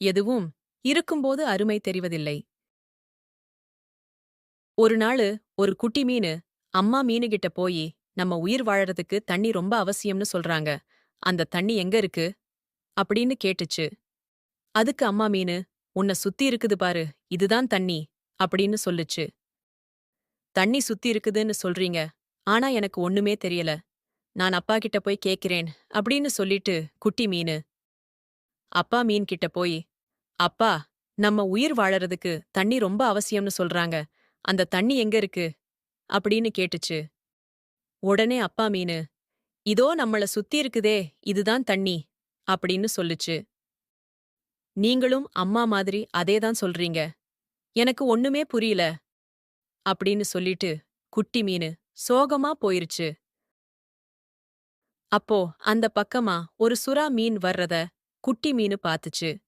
எதுவும் இருக்கும்போது அருமை தெரிவதில்லை. ஒரு நாளு ஒரு குட்டி மீனு அம்மா மீனுகிட்ட போயி நம்ம உயிர் வாழறதுக்கு தண்ணி ரொம்ப அவசியம்னு சொல்றாங்க. அந்த தண்ணி எங்க இருக்கு? அப்படின்னு கேட்டுச்சு. அதுக்கு அம்மா மீனு உன்னை சுத்தி இருக்குது பாரு இதுதான் தண்ணி அப்படின்னு சொல்லுச்சு. தண்ணி சுத்தி இருக்குதுன்னு சொல்றீங்க ஆனா எனக்கு ஒண்ணுமே தெரியல. நான் அப்பா கிட்ட போய் கேக்கிறேன் அப்படின்னு சொல்லிட்டு குட்டி மீனு அப்பா மீன் கிட்ட போய் அப்பா நம்ம உயிர் வாழறதுக்கு தண்ணி ரொம்ப அவசியம்னு சொல்றாங்க. அந்த தண்ணி எங்க இருக்கு? அப்படின்னு கேட்டுச்சு. உடனே அப்பா மீனு இதோ நம்மள சுத்தி இருக்குதே இதுதான் தண்ணி அப்படின்னு சொல்லுச்சு. நீங்களும் அம்மா மாதிரி அதேதான் சொல்றீங்க. எனக்கு ஒண்ணுமே புரியல அப்படின்னு சொல்லிட்டு குட்டி மீனு சோகமா போயிருச்சு. அப்போ அந்த பக்கமா ஒரு சுறா மீன் வர்றத குட்டி மீனு பாத்துச்சு.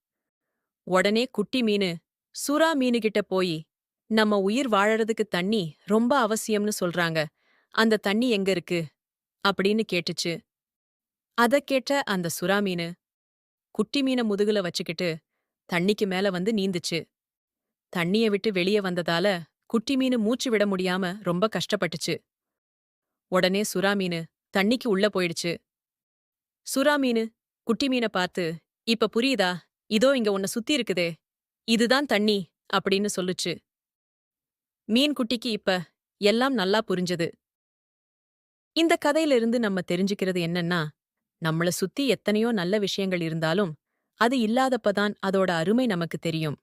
உடனே குட்டி மீனு சுறா மீனுகிட்ட போய் நம்ம உயிர் வாழறதுக்கு தண்ணி ரொம்ப அவசியம்னு சொல்றாங்க. அந்த தண்ணி எங்க இருக்கு? அப்படின்னு கேட்டுச்சு. அத கேட்ட அந்த சுறா மீனு குட்டி மீன முதுகுல வச்சுக்கிட்டு தண்ணிக்கு மேல வந்து நீந்துச்சு. தண்ணிய விட்டு வெளியே வந்ததால குட்டி மீனு மூச்சு விட முடியாம ரொம்ப கஷ்டப்பட்டுச்சு. உடனே சுறா மீனு தண்ணிக்கு உள்ள போயிடுச்சு. சுறா மீனு குட்டி மீனை பார்த்து இப்ப புரியுதா? இதோ இங்க உன்னை சுத்தி இருக்குதே. இதுதான் தண்ணி அப்படின்னு சொல்லுச்சு. மீன் குட்டிக்கு இப்ப எல்லாம் நல்லா புரிஞ்சது. இந்த கதையிலிருந்து நம்ம தெரிஞ்சுக்கிறது என்னன்னா நம்மள சுத்தி எத்தனையோ நல்ல விஷயங்கள் இருந்தாலும் அது இல்லாதப்பதான் அதோட அருமை நமக்கு தெரியும்.